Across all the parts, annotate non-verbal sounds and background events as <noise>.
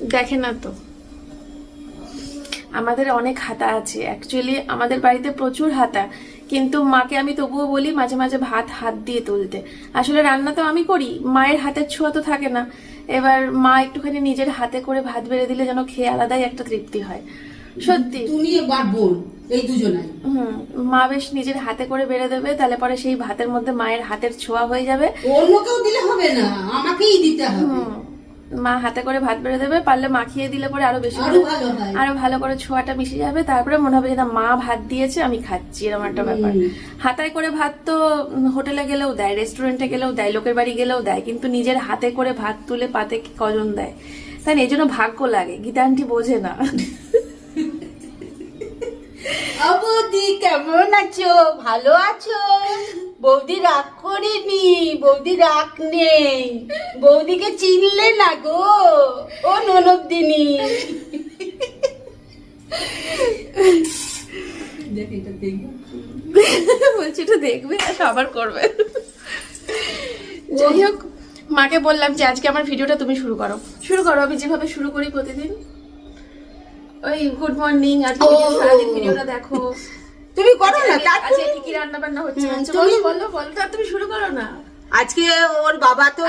দেখে না তো। আমাদের অনেক হাতা আছে। অ্যাকচুয়ালি আমাদের বাড়িতে প্রচুর হাতা। কিন্তু মাকে আমি তবুও বলি মাঝে মাঝে ভাত হাত দিয়ে তুলতে। আসলে রান্না তো আমি করি মায়ের হাতের ছোঁয়া তো থাকে না। এবার মা একটুখানি নিজের হাতে করে ভাত বেড়ে দিলে যেন খেয়ে আলাদাই একটা তৃপ্তি হয়। সত্যি। তুমি আর বোন এই দুজনাই। হুম মা বেশ নিজের হাতে করে বেড়ে দেবে তাহলে পরে সেই ভাতের মধ্যে মায়ের হাতের ছোঁয়া হয়ে যাবে। অন্য কেউ দিলে হবে না আমাকেই দিতে হবে। মা হাতে করে ভাত বেড়ে দেবে পারলে মাখিয়ে দিলে পরে আরও বেশি আরও ভালো করে ছোঁয়াটা মিশে যাবে তারপরে মনে হবে যে মা ভাত দিয়েছে আমি খাচ্ছি এরকম একটা ব্যাপার। হাতায় করে ভাত তো হোটেলে গেলেও দেয় রেস্টুরেন্টে গেলেও দেয় লোকের বাড়ি গেলেও দেয় কিন্তু নিজের হাতে করে ভাত তুলে পাতে কজন দেয়? তাই না, এই জন্য ভাগ্য লাগে গীতান্টি বোঝে না। বৌদি কেমন আছো? ভালো আছো? বৌদি রাগ করেনি বৌদি রাগ নেই। বৌদিকে চিনলে না গো ও ননদ দিনী দেখ এটা দেখব। বলছি এটা দেখবে আর আবার করবে। যাই হোক মাকে বললাম যে আজকে আমার ভিডিওটা তুমি শুরু করো। শুরু করো আমি যেভাবে শুরু করি প্রতিদিন। ওই গুড মর্নিং আজকে সারাদিন ভিডিওটা দেখো। তুমি করো না আজকে- তার আজকে কি কি রান্না বান্না হচ্ছে আচ্ছা, তুমি- বলো বলো বলো তা তুমি শুরু করো না। আজকে ওর বাবা তো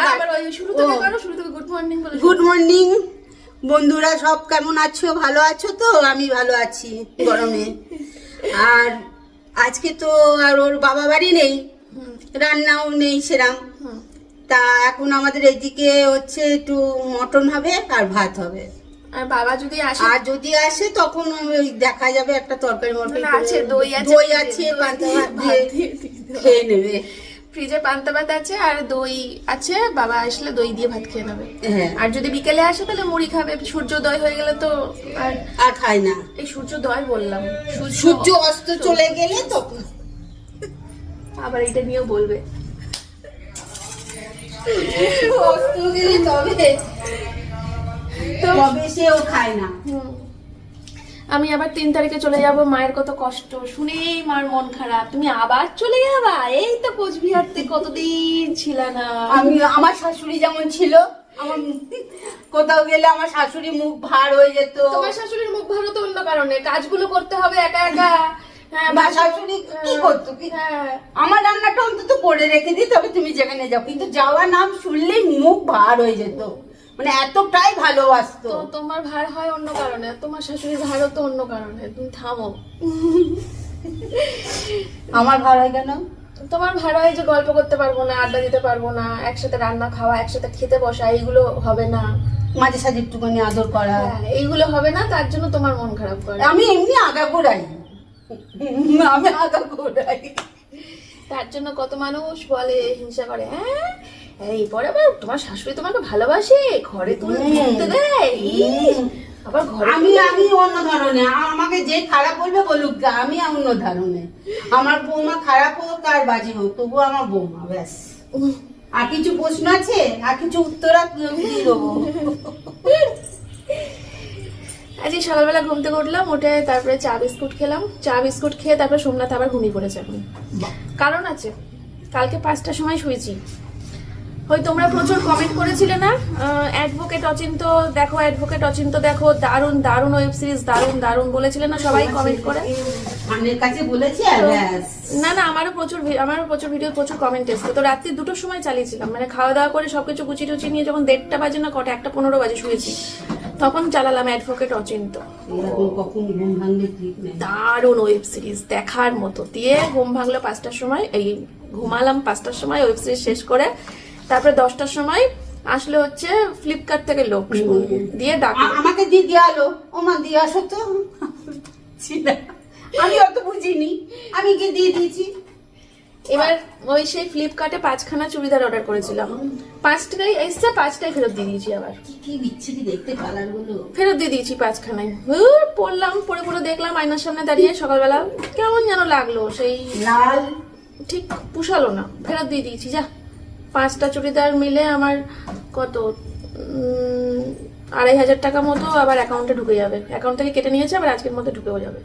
শুরু থেকে করো শুরু থেকে গুড মর্নিং বলো গুড মর্নিং বন্ধুরা সব কেমন আছো? ভালো আছো তো? আমি ভালো আছি গরমে। আর আজকে তো আর ওর বাবা বাড়ি নেই রান্নাও নেই সেরাম। তা এখন আমাদের এইদিকে হচ্ছে একটু মটন হবে আর ভাত হবে। আর বাবা যদি আসে আর যদি আসে তখন ওই দেখা যাবে একটা তরকারি মরকারি আছে দই আছে দই আছে পান্তা ভাত দিয়ে। খেয়ে নেবে। ফ্রিজে পান্তা ভাত আছে আর দই আছে বাবা আসলে দই দিয়ে ভাত খেয়ে নেবে। হ্যাঁ। আর যদি বিকেলে আসে তাহলে মুড়ি খাবে। সূর্যোদয় হয়ে গেলে তো আর আর খায় না। এই সূর্যোদয় বললাম। সূর্য অস্ত চলে গেলে তখন আবার এটা নিয়েও বলবে। অস্ত গেলে তবে তবে সেও খায় না। আমি আবার তিন তারিখে চলে যাব মায়ের কত কষ্ট। শুনেই মার মন খারাপ। তুমি আবার চলে যাবা? এই তো কোচবিহার থেকে কতদিন ছিল না। আমি আমার শাশুড়ি যেমন ছিল আমার কোথাও গেলে আমার শাশুড়ি মুখ ভার হয়ে যেত। তোমার শাশুড়ির মুখ ভালো তো অন্য কারণে। কাজগুলো করতে হবে একা একা। হ্যাঁ বা শাশুড়ি কি করতো? কি হ্যাঁ। আমার রান্নাটা অন্তত করে রেখে দিই তবে তুমি যেখানে যাও। কিন্তু যাওয়ার নাম শুনলেই মুখ ভার হয়ে যেত। মানে এতটাই ভালোবাসতো। তো তোমার ভার হয় অন্য কারণে তোমার শাশুড়ির ভারও তো অন্য কারণে তুমি থামো। আমার ভার হয় কেন? তোমার ভার হয় যে গল্প করতে পারব না আড্ডা দিতে পারব না একসাথে রান্না খাওয়া একসাথে খেতে বসা এইগুলো হবে না। মাঝে সাঝে একটুখানি আদর করা। হ্যাঁ, এইগুলো হবে না তার জন্য তোমার মন খারাপ করে। আমি এমনি আগা গোড়াই। আমি আগা গোড়াই। তার জন্য কত মানুষ বলে হিংসা করে হ্যাঁ? এই পরে আবার তোমার শাশুড়ি তোমাকে ভালোবাসে ঘরে তুলে হুম। থাকতে দেয়। ইস, আবার ঘরে আমি আমি অন্য ধরনের। আমাকে যে খারাপ বলবে বলুক আমি অন্য ধরনের। আমার বৌমা খারাপ হোক আর বাজে হোক তবু আমার বৌমা ব্যাস। আর কিছু প্রশ্ন আছে? আর কিছু উত্তর দিয়ে দেবো। আজকে সকালবেলা ঘুম থেকে উঠলাম উঠে তারপরে চা বিস্কুট খেলাম। চা বিস্কুট খেয়ে তারপরে সোমনাথ আবার ঘুমিয়ে পড়েছে এখন। কারণ আছে কালকে পাঁচটার সময় শুয়েছি। ওই তোমরা প্রচুর কমেন্ট করেছিলে না? অ্যাডভোকেট অচিন্ত দেখো অ্যাডভোকেট অচিন্ত দেখো দারুণ দারুণ ওয়েব সিরিজ দারুণ দারুণ বলেছিলে না? সবাই কমেন্ট করে। কাছে বলেছি না না আমারও প্রচুর আমারও প্রচুর ভিডিও প্রচুর কমেন্ট এসছে। তো রাত্রি দুটোর সময় চালিয়েছিলাম। মানে খাওয়া দাওয়া করে সবকিছু গুছি টুচি নিয়ে যখন দেড়টা বাজে না কটা একটা পনেরো বাজে শুয়েছি। তখন চালালাম অ্যাডভোকেট অচিন্ত। দারুণ ওয়েব সিরিজ দেখার মতো। দিয়ে ঘুম ভাঙলো পাঁচটার সময় এই ঘুমালাম পাঁচটার সময় ওয়েব সিরিজ শেষ করে তারপরে দশটার সময় আসলে হচ্ছে ফ্লিপকার্ট থেকে লোক দিয়ে ডাকলো আ- আমাকে দিয়ে দিয়ে আলো। ও মা দিয়ে আসো তো। আমি অত বুঝিনি। আমি গিয়ে দিয়ে দিয়েছি। এবার ওই সেই ফ্লিপকার্টে পাঁচখানা চুড়িদার অর্ডার করেছিলাম। পাঁচটাই এসছে পাঁচটাই ফেরত দিয়ে দিয়েছি আবার। কি কি বিচ্ছিরি দেখতে ফেরত দিয়ে দিয়েছি পাঁচখানায়। হুর, পড়লাম পড়ে পড়ে দেখলাম আয়নার সামনে দাঁড়িয়ে সকালবেলা কেমন যেন লাগল সেই লাল। ঠিক পুষালো না। ফেরত দিয়ে দিয়েছি যা। পাঁচটা চুড়িদার মিলে আমার কত? আড়াই হাজার টাকা মতো আবার অ্যাকাউন্টে ঢুকে যাবে। অ্যাকাউন্ট থেকে কেটে নিয়েছে, আবার আজকের মধ্যে ঢুকেও যাবে।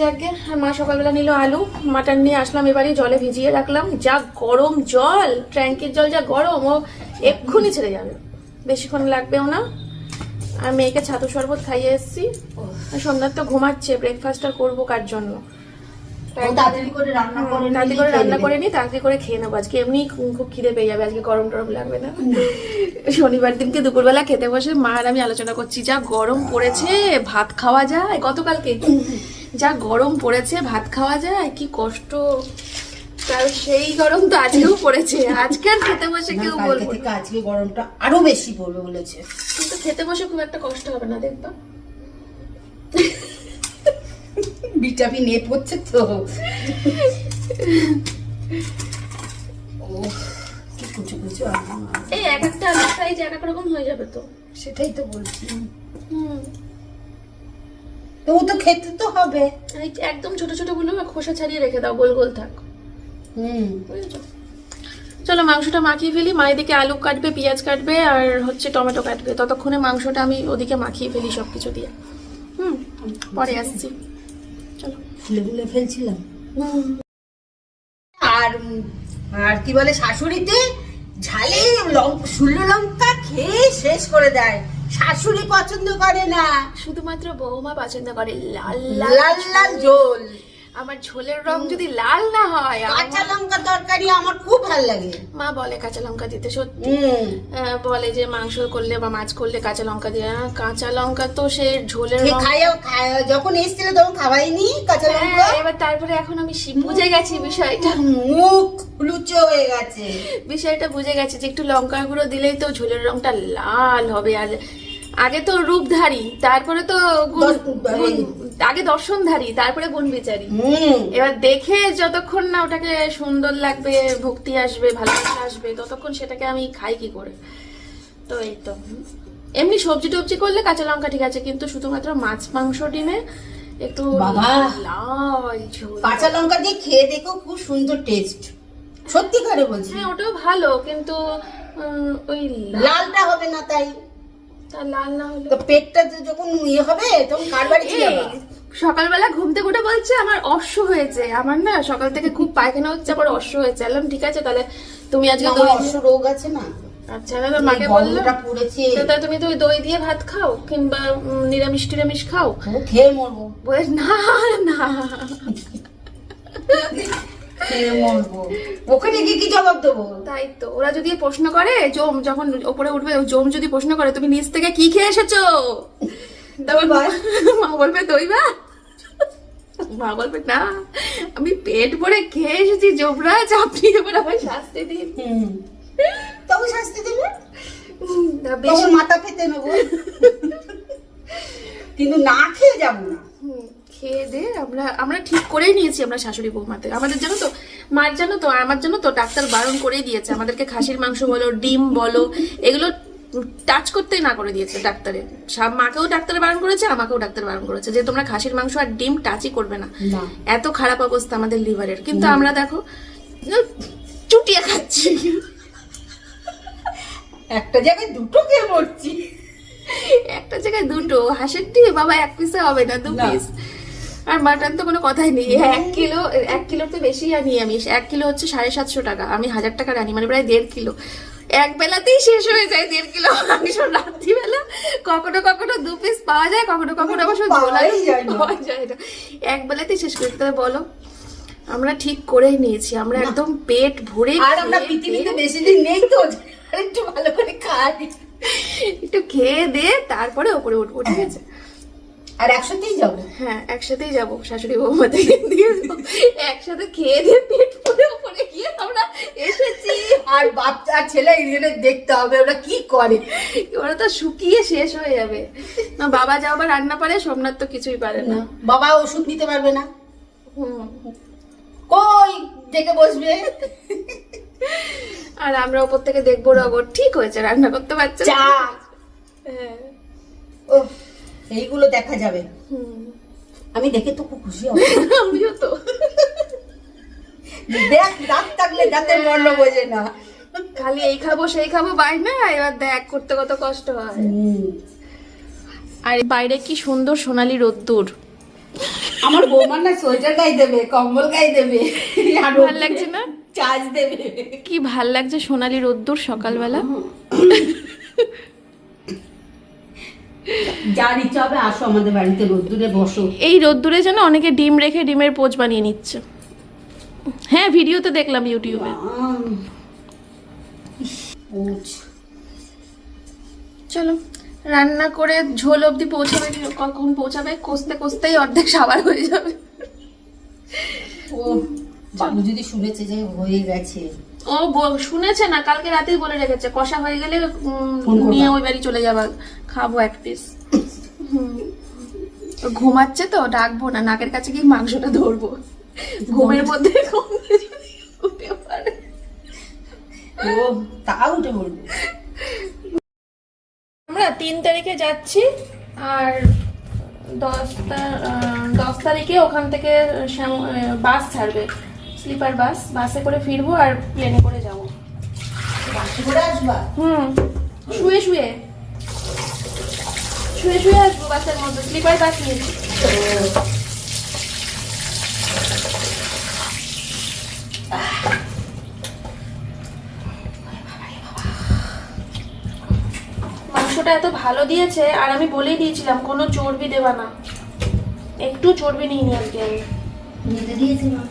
যাকে মা সকালবেলা নিল আলু, মাটন নিয়ে আসলাম এবারে জলে ভিজিয়ে রাখলাম। যা গরম জল, ট্যাঙ্কির জল যা গরম, ও এক্ষুনি ছেড়ে যাবে। বেশিক্ষণ লাগবেও না। আর মেয়েকে ছাতু শরবত খাইয়ে এসেছি। সন্ধ্যার তো ঘুমাচ্ছে ব্রেকফাস্টটা করব কার জন্য? তাড়াতাড়ি করে রান্না করে তাড়াতাড়ি করে রান্না করে নিই তাড়াতাড়ি করে খেয়ে নেব। আজকে এমনি খুব খিদে পেয়ে যাবে আজকে গরম টরম লাগবে না। শনিবার দিনকে দুপুরবেলা খেতে বসে মা আর আমি আলোচনা করছি যা গরম পড়েছে ভাত খাওয়া যায়। গতকালকে যা গরম পড়েছে ভাত খাওয়া যায় কি কষ্ট। তার সেই গরম তো আজকেও পড়েছে। আজকে আর খেতে বসে কেউ বলব আজকে গরমটা আরও বেশি পড়বে বলেছে। কিন্তু খেতে বসে খুব একটা কষ্ট হবে না দেখবা ভিটামিন এ পড়ছে তো। ও কি কুচু কুচু এই এক একটা আলু সাইজ এক এক রকম হয়ে যাবে তো। সেটাই তো বলছি। তো ও তো খেতে তো হবে। একদম ছোট ছোটগুলো খোসা ছাড়িয়ে রেখে দাও গোল গোল থাক। হুম? চলো মাংসটা মাখিয়ে ফেলি মা এদিকে আলু কাটবে পেঁয়াজ কাটবে আর হচ্ছে টমেটো কাটবে। ততক্ষণে মাংসটা আমি ওদিকে মাখিয়ে ফেলি সব কিছু দিয়ে। হুম পরে আসছি। ফুলে ফুলে ফেলছিলাম। আর আর কি বলে শাশুড়িতে ঝালে শুল্লো লঙ্কা খেয়ে শেষ করে দেয়। শাশুড়ি পছন্দ করে না। শুধুমাত্র বৌমা পছন্দ করে লাল লাল লাল ঝোল। আমার ঝোলের রং যদি লাল না হয় কাঁচা লঙ্কা তরকারি আমার খুব ভালো লাগে। মা বলে কাঁচা লঙ্কা দিতে সত্যি। বলে যে মাংস করলে বা মাছ করলে কাঁচা লঙ্কা দিয়ে কাঁচা লঙ্কা তো সেই ঝোলের রং খাইও যখন এসেছিল তখন খাওয়াইনি কাঁচা লঙ্কা। হ্যাঁ, এবার তারপরে এখন আমি বুঝে গেছি বিষয়টা। মুখ লুচো হয়ে গেছে। বিষয়টা বুঝে গেছে যে একটু লঙ্কা গুঁড়ো দিলেই তো ঝোলের রংটা লাল হবে। আর আগে তো রূপধারী তারপরে তো আগে দর্শনধারী তারপরে গুণ বিচারী। হুম। এবার দেখে যতক্ষণ না ওটাকে সুন্দর লাগবে ভক্তি আসবে ভালোবাসা আসবে ততক্ষণ সেটাকে আমি খাই কি করে? তো এই তো। এমনি সবজি টবজি করলে কাঁচা লঙ্কা ঠিক আছে কিন্তু শুধুমাত্র মাছ মাংস ডিমে একটু কাঁচা লঙ্কা দিয়ে খেয়ে দেখো খুব সুন্দর টেস্ট সত্যি করে বলছি। হ্যাঁ ওটাও ভালো কিন্তু ওই লালটা হবে না তাই। তা লাল না হলে তো পেটটা যে যখন ইয়ে হবে তখন কার বাড়ি সকালবেলা ঘুম থেকে উঠে বলছে আমার অশ্ব হয়েছে। আমার না সকাল থেকে খুব পায়খানা হচ্ছে আমার অশ্ব হয়েছে। বললাম ঠিক আছে তাহলে তুমি আজকে দই অশ্ব রোগ আছে না? আচ্ছা তাহলে মাকে বলল তাহলে তুমি তো দই দিয়ে ভাত খাও কিংবা নিরামিষ টিরামিষ খাও? খেয়ে মরবো। বলে না না। ওখানে গিয়ে কি জবাব দেবো? তাই তো ওরা যদি প্রশ্ন করে জম যখন ওপরে উঠবে জম যদি প্রশ্ন করে তুমি নিচ থেকে কি খেয়ে এসেছ? ভাত। মা বলবে দই ভাত মা বলবে না আমি পেট ভরে খেয়ে এসেছি জমরাজ আপনি এবার আমার শাস্তি দিন। হুম। তখন শাস্তি দেবে? বেশি মাথা পেতে নেব। কিন্তু না খেয়ে যাব না। হুম, খেয়ে দে আমরা আমরা ঠিক করেই নিয়েছি আমরা শাশুড়ি বৌমাতে আমাদের জানো তো মার জানো তো আমার জানো তো ডাক্তার বারণ করেই দিয়েছে। আমাদেরকে খাসির মাংস বলো ডিম বলো এগুলো টাচ করতেই না করে দিয়েছে ডাক্তারে। সব মাকেও ডাক্তার বারণ করেছে আমাকেও ডাক্তার বারণ করেছে। যে তোমরা খাসির মাংস আর ডিম টাচই করবে না। এত খারাপ অবস্থা আমাদের লিভারের কিন্তু আমরা দেখো চুটিয়ে খাচ্ছি। একটা জায়গায় দুটো খেয়ে মরছি। একটা জায়গায় দুটো। হাঁসের ডিম? বাবা এক পিসে হবে না দু পিস আর মাটন তো কোনো কথাই নেই। এক কিলো এক কিলোর তো বেশি আনি আমি এক কিলো হচ্ছে সাড়ে সাতশো টাকা। আমি হাজার টাকার আনি মানে প্রায় দেড় কিলো এক বেলাতেই শেষ হয়ে যায় দেড় কিলো। মাংস রাত্রিবেলা কখনো কখনো দু পিস পাওয়া যায় কখনো কখনো অবশ্য ঝোলা যায় না। পাওয়া যায় না। এক বেলাতেই শেষ করতে হবে, বলো আমরা ঠিক করেই নিয়েছি। আমরা একদম পেট ভরে আর আমরা পৃথিবীতে বেশি দিন নেই তো আর একটু ভালো করে খাই। একটু খেয়ে দিয়ে তারপরে ওপরে উঠবো ঠিক আছে আর একসাথেই যাব? হ্যাঁ একসাথেই যাব শাশুড়ি বৌমা থেকে দিয়ে একসাথে খেয়ে দিয়ে পেট পুরে ওপরে গিয়ে আমরা এসেছি। আর বাচ্চা ছেলে এদের দেখতে হবে ওরা কি করে? ওরা তো শুকিয়ে শেষ হয়ে যাবে। না বাবা যাও বা রান্না পারে সোমনাথ তো কিছুই পারে না। বাবা ওষুধ নিতে পারবে না। কই দেখে বসবে? আর আমরা ওপর থেকে দেখব রগর ঠিক হয়েছে রান্না করতে পারছে। চা হ্যাঁ। ও এইগুলো দেখা যাবে। আমি দেখে তো খুব খুশি হব। <laughs> আমিও তো। দেখ দাঁত থাকলে দাঁতের মর্ম বোঝে না। খালি এই খাব সেই খাব বাই না এবার দেখ করতে কত কষ্ট হয়। আর বাইরে কি সুন্দর সোনালি রোদ্দুর। আমার বৌমার না সোয়েটার গায়ে দেবে কম্বল গায়ে দেবে। আর ভালো লাগছে না? চার্জ দেবে। কি ভালো লাগছে সোনালি রোদ্দুর সকালবেলা? যার ইচ্ছা হবে আসো আমাদের বাড়িতে রোদ্দুরে বসো। এই রোদ্দুরে যেন অনেকে ডিম রেখে ডিমের পোচ বানিয়ে নিচ্ছে। হ্যাঁ ভিডিওতে দেখলাম ইউটিউবে। চলো রান্না করে ঝোল অবধি পৌঁছাবে কখন পৌঁছাবে? কষতে কষতেই অর্ধেক সাবার হয়ে যাবে। ও বাবু যদি শুনেছে যে হয়ে গেছে। ও শুনেছে না কালকে রাতেই বলে রেখেছে। কষা হয়ে গেলে। নিয়ে ওই বাড়ি চলে যাবা। খাব এক পিস ঘুমাচ্ছে তো ডাকবো না নাকের কাছে গিয়ে মাংসটা ধরবো। ঘুমের মধ্যে উঠতে পারে। ও তা উঠে বলব আমরা তিন তারিখে যাচ্ছি আর দশ দশ তারিখে ওখান থেকে বাস ছাড়বে। স্লিপার বাস বাসে করে ফিরবো আর প্লেনে করে যাব। বাসে করে আসবা? হুম শুয়ে শুয়ে। শুয়ে শুয়ে আসব বাসের মধ্যে স্লিপার বাস নিয়েছি মাংসটা এত ভালো দিয়েছে আর আমি বলেই দিয়েছিলাম কোনো চর্বি দেবা না। একটু চর্বি নিইনি আজকে আমি। নিতে দিয়েছি মা।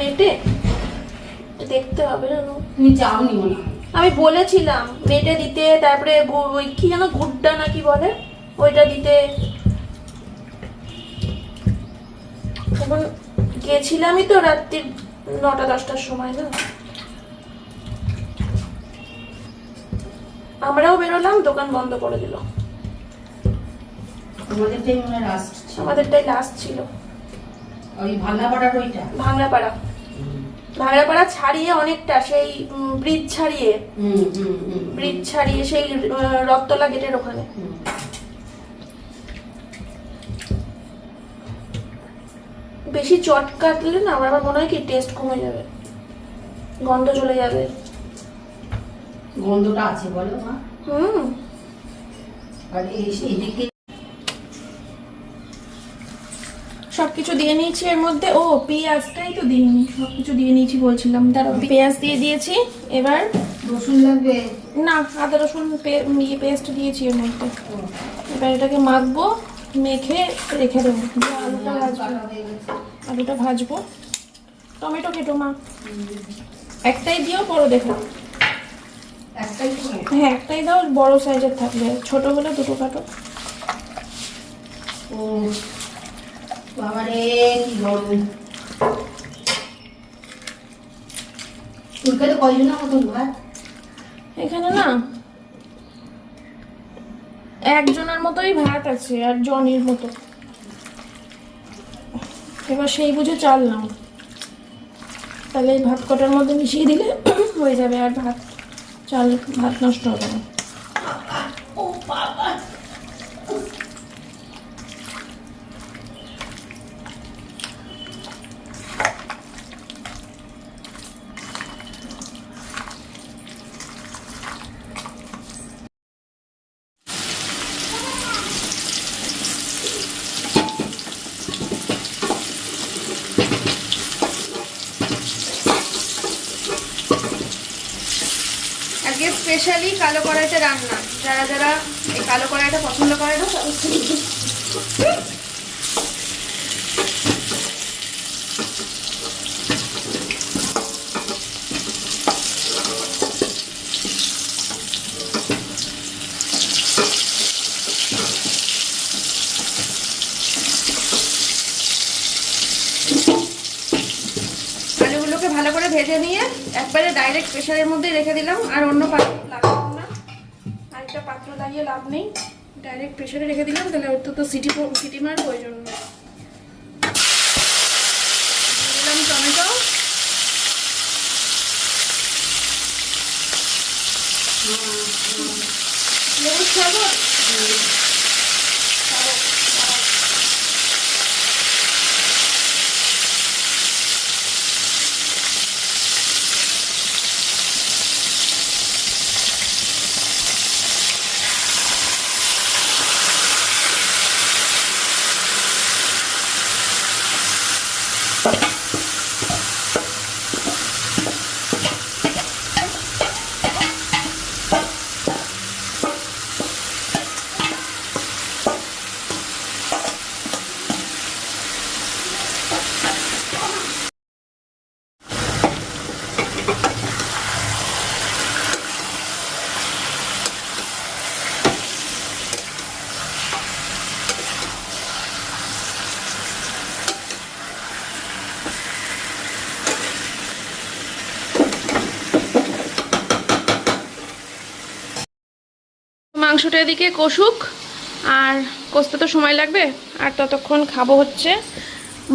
মেটে? দেখতে হবে না নু। তুমি যাও নিও আমি বলেছিলাম মেটে দিতে তারপরে ওই কি যেন গুড্ডা না কি বলে? ওইটা দিতে। তখন গেছিলামই তো রাত্রি নটা দশটার সময় না? আমরাও বেরোলাম দোকান বন্ধ করে দিল। তোমাদেরটাই মনে লাস্ট আমাদেরটাই লাস্ট ছিল। ওই ভান্নাপাড়ার ওইটা ভাংড়াপাড়া ছাড়িয়ে অনেকটা সেই ব্রিজ ছাড়িয়ে। ব্রিজ ছাড়িয়ে সেই আহ, রথতলা গেটের ওখানে। বেশি চট কাটলে না আমার মনে হয় কি টেস্ট কমে যাবে। গন্ধ চলে যাবে। গন্ধটা আছে বলো মা। হুম। আর এই এইদিকে সবকিছু দিয়ে নিয়েছি এর মধ্যে ও পেঁয়াজটাই তো দিইনি সবকিছু দিয়ে নিয়েছি বলছিলাম দাঁড়াও পেঁয়াজ দিয়ে দিয়েছি এবার রসুন লাগবে? না আদা রসুন ইয়ে পেস্ট দিয়েছি এর মধ্যে। এবার এটাকে মাখবো মেখে রেখে দেবো। দিয়ে আলুটা ভাজবো। আলুটা ভাজবো। টমেটো কেটো মা। একটাই দিও বড় দেখো। একটাই হ্যাঁ একটাই দাও বড় সাইজের থাকবে। ছোট হলে দুটো কাটো। ও বাবারে কি গরম। ফুলকাতে কয়জনের মতন ভাত এখানে না একজনের মতোই ভাত আছে আর জনির মতো। এবার সেই বুঝে চাল নাও তাহলে এই ভাত কটার মধ্যে মিশিয়ে দিলে <clears throat> হয়ে যাবে আর ভাত চাল ভাত নষ্ট হবে না। ও বাবা আজকে স্পেশালি কালো কড়াইতে রান্না। যারা যারা এই কালো কড়াইটা পছন্দ করে না তাদের জন্য। আলুগুলোকে ভালো করে ভেজে নিয়ে একবারে ডাইরেক্ট প্রেশারের মধ্যে রেখে দিলাম। আর অন্য পাত্র লাগাবো না। আরেকটা পাত্র লাগিয়ে লাভ নেই। ডাইরেক্ট প্রেশারে রেখে দিলাম, তাহলে ওর তো সিটি সিটি মার প্রয়োজন নেই দিলাম টমেটো। লেবুর মাংসটা এদিকে কষুক আর কষতে তো সময় লাগবে আর ততক্ষণ খাব হচ্ছে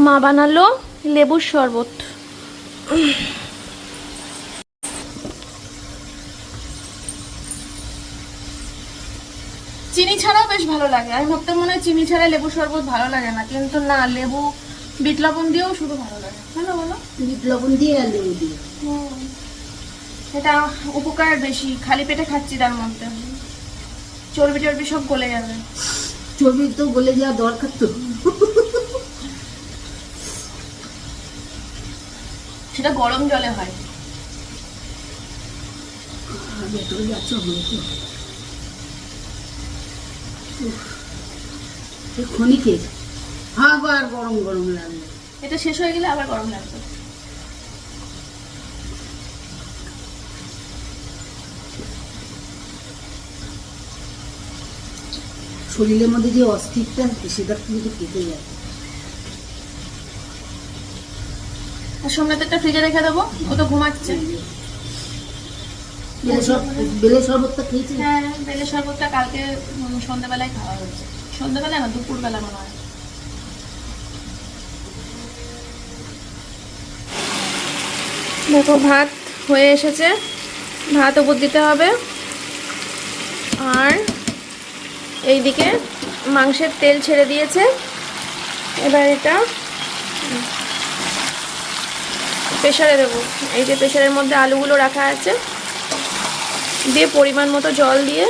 মা বানালো লেবুর শরবত। চিনি ছাড়াও বেশ ভালো লাগে। আমি ভাবতে মনে হয় চিনি ছাড়া লেবু শরবত ভালো লাগে না কিন্তু না লেবু বিট লবণ দিয়েও শুধু ভালো লাগে। ভালো বলো? বিট লবণ দিয়ে আর লেবু দিয়ে। এটা উপকার বেশি খালি পেটে খাচ্ছি তার মধ্যে। চর্বি টর্বি সব গলে যাবে। চর্বি তো গলে যাওয়া দরকার তো। সেটা গরম জলে হয়। এই ক্ষণিকে আবার গরম গরম লাগবে এটা শেষ হয়ে গেলে আবার গরম লাগবে। শরীরের মধ্যে যে অস্থিরতা সেটা কিন্তু কেটে যায়। আর সোমনাথ একটা ফ্রিজে রেখে দেবো ও তো ঘুমাচ্ছে। বেলে শরবতটা খেয়েছি হ্যাঁ বেলে শরবতটা কালকে সন্ধ্যাবেলায় খাওয়া হয়েছে। না দুপুরবেলা মনে হয়। দেখো ভাত হয়ে এসেছে। ভাত উপর দিতে হবে। আর এইদিকে মাংসের তেল ছেড়ে দিয়েছে। এবার এটা প্রেশারে দেবো। এই যে প্রেশারের মধ্যে আলুগুলো রাখা আছে, দিয়ে পরিমাণ মতো জল দিয়ে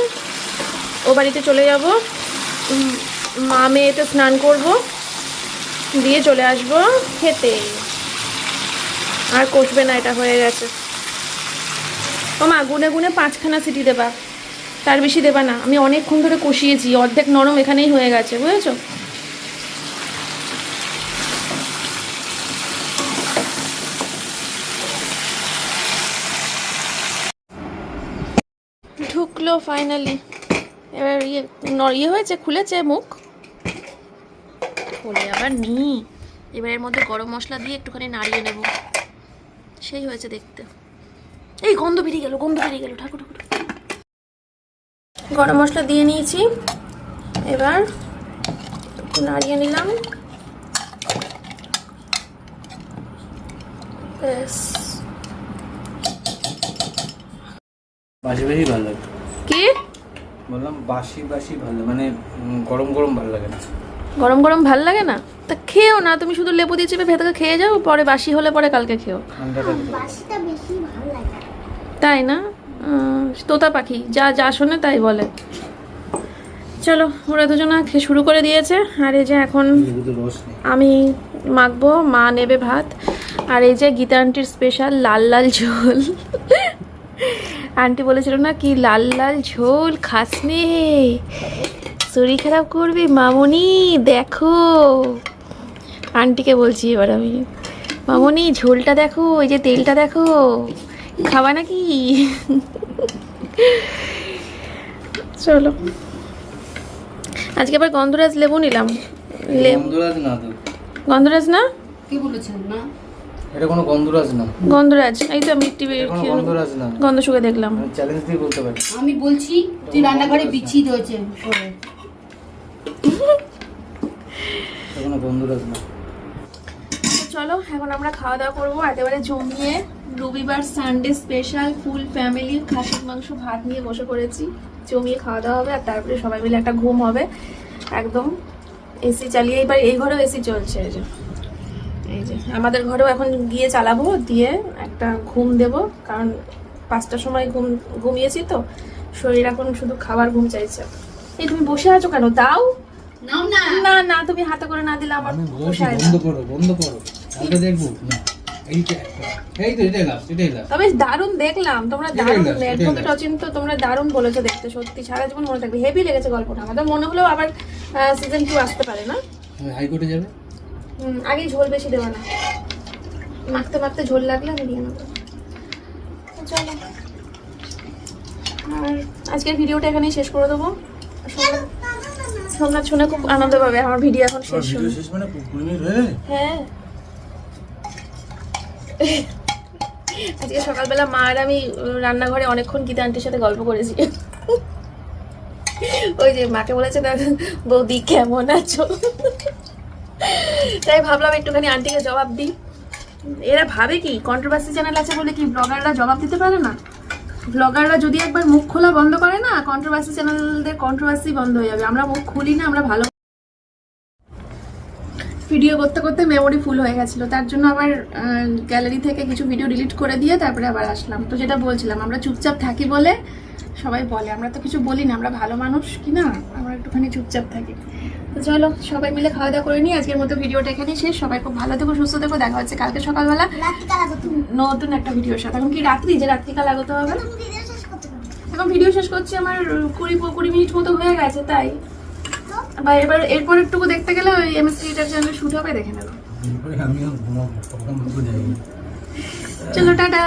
ও বাড়িতে চলে যাব। মা মেয়েতে স্নান করব, দিয়ে চলে আসব খেতে। আর কষবে না, এটা হয়ে গেছে। ও মা, গুনে গুনে পাঁচখানা সিটি দেবা। তার বেশি দেবা না। আমি অনেকক্ষণ ধরে কষিয়েছি, অর্ধেক নরম এখানেই হয়ে গেছে, বুঝেছ? ঢুকলো ফাইনালি এবার ইয়ে ইয়ে হয়েছে, খুলেছে মুখ। খুলে আবার নি। এবার এর মধ্যে গরম মশলা দিয়ে একটুখানি নাড়িয়ে নেব। সেই হয়েছে দেখতে। এই গন্ধ বেরিয়ে গেল, গন্ধ বেরিয়ে গেল ঠাকুর গরম মশলা দিয়ে নিয়েছি। এবার একটু নাড়িয়ে নিলাম। ব্যাস। বাসি বাসি ভালো লাগে। কি? বললাম বাসি বাসি ভালো মানে গরম গরম ভালো লাগে না। গরম গরম ভালো লাগে না? তা খেও না তুমি শুধু লেবু দিয়ে চেপে ভেতরে খেয়ে যাও পরে বাসি হলে পরে কালকে খেও তাই না? তোতা পাখি, যা যা শোনে তাই বলে। চলো, ওরা দুজনা শুরু করে দিয়েছে, আর এই যে এখন আমি মাখবো, মা নেবে ভাত, আর এই যে গীতা আন্টির স্পেশাল লাল লাল ঝোল। আন্টি বলেছিল না কি লাল লাল ঝোল, খাস নে। শরীর খারাপ করবি, মামনি, দেখো। আন্টিকে বলছি এবার আমি, মামনি, ঝোলটা দেখো, এই যে তেলটা দেখো। খাবা নাকি? চলো। আজকে আবার গন্ধরাজ লেবু নিলাম। লেবু গন্ধরাজ না তো। গন্ধরাজ না? কি বলেছেন না এটা কোনো গন্ধরাজ না। গন্ধরাজ এই তো আমি টিভি গন্ধরাজ না। গন্ধ শুকে দেখলাম। আমি চ্যালেঞ্জ দিয়ে বলতে পারি। আমি বলছি তুই রান্নাঘরে বিচ্ছিত হয়েছে। কোনো গন্ধরাজ না। চলো এখন আমরা খাওয়া দাওয়া করব একেবারে জমিয়ে রবিবার সানডে স্পেশাল ফুল ফ্যামিলি খাসির মাংস ভাত নিয়ে বসে পড়েছি। জমিয়ে খাওয়া দাওয়া হবে আর তারপরে সবাই মিলে একটা ঘুম হবে। একদম এসি চালিয়ে এবার এই ঘরেও এসি চলছে এই যে। এই যে আমাদের ঘরেও এখন গিয়ে চালাবো দিয়ে একটা ঘুম দেব কারণ পাঁচটার সময় ঘুম ঘুমিয়েছি তো। শরীর এখন শুধু খাবার ঘুম চাইছে। এই তুমি বসে আছো কেন? দাও। নাও না। না না তুমি হাতে করে না দিলে আমার বন্ধ করো বন্ধ করো। দেখব। না। তবে দারুণ দেখলাম। তোমরা দারুণ অচিন্ত তোমরা দারুণ বলেছ দেখতে সত্যি সারা জীবন মনে থাকবে। হেভি লেগেছে গল্পটা আমাদের মনে হলেও আবার সিজন টু আসতে পারে না? হাইকোর্টে যাবে? হুম, আগেই ঝোল বেশি দেওয়া না। মাখতে মাখতে ঝোল লাগলে আমি দিয়ে নেব। চলো। আর আজকের ভিডিওটা এখানেই শেষ করে দেবো। সোমনাথ- শুনে খুব আনন্দ পাবে আমার ভিডিও এখন শেষ মানে হয়ে হ্যাঁ। আজকে সকালবেলা মা আর আমি রান্নাঘরে অনেকক্ষণ গীতা আন্টির সাথে গল্প করেছি। ওই যে মাকে বলেছে না, বৌদি কেমন আছো? তাই ভাবলাম একটুখানি আন্টিকে জবাব দিই। এরা ভাবে কি কন্ট্রোভার্সি চ্যানেল আছে বলে কি ব্লগাররা জবাব দিতে পারে না? ব্লগাররা যদি একবার মুখ খোলা বন্ধ করে না কন্ট্রোভার্সি চ্যানেলদের কন্ট্রোভার্সি বন্ধ হয়ে যাবে। আমরা মুখ খুলি না, আমরা ভালো ভিডিও করতে করতে মেমোরি ফুল হয়ে গেছিল। তার জন্য আবার গ্যালারি থেকে কিছু ভিডিও ডিলিট করে দিয়ে তারপরে আবার আসলাম। তো যেটা বলছিলাম আমরা চুপচাপ থাকি বলে সবাই বলে। আমরা তো কিছু বলি না আমরা ভালো মানুষ কি না? আমরা একটুখানি চুপচাপ থাকি। তো চলো সবাই মিলে খাওয়া দাওয়া করে নিই। আজকের মতো ভিডিওটা এখানেই শেষ। সবাই খুব ভালো থেকো সুস্থ থেকো। দেখা হচ্ছে কালকে সকালবেলা। নতুন একটা ভিডিওর সাথে। এখন কি রাত্রি? যে রাত্রিকাল আগত হবে। এখন ভিডিও শেষ করছি আমার কুড়ি কুড়ি মিনিট মতো হয়ে গেছে তাই। বা এবার এরপর একটু দেখতে গেলে ওই এম এস থ্রিটার চ্যানেলে শুট হবে দেখে নেব। যাই। চলো টাটা।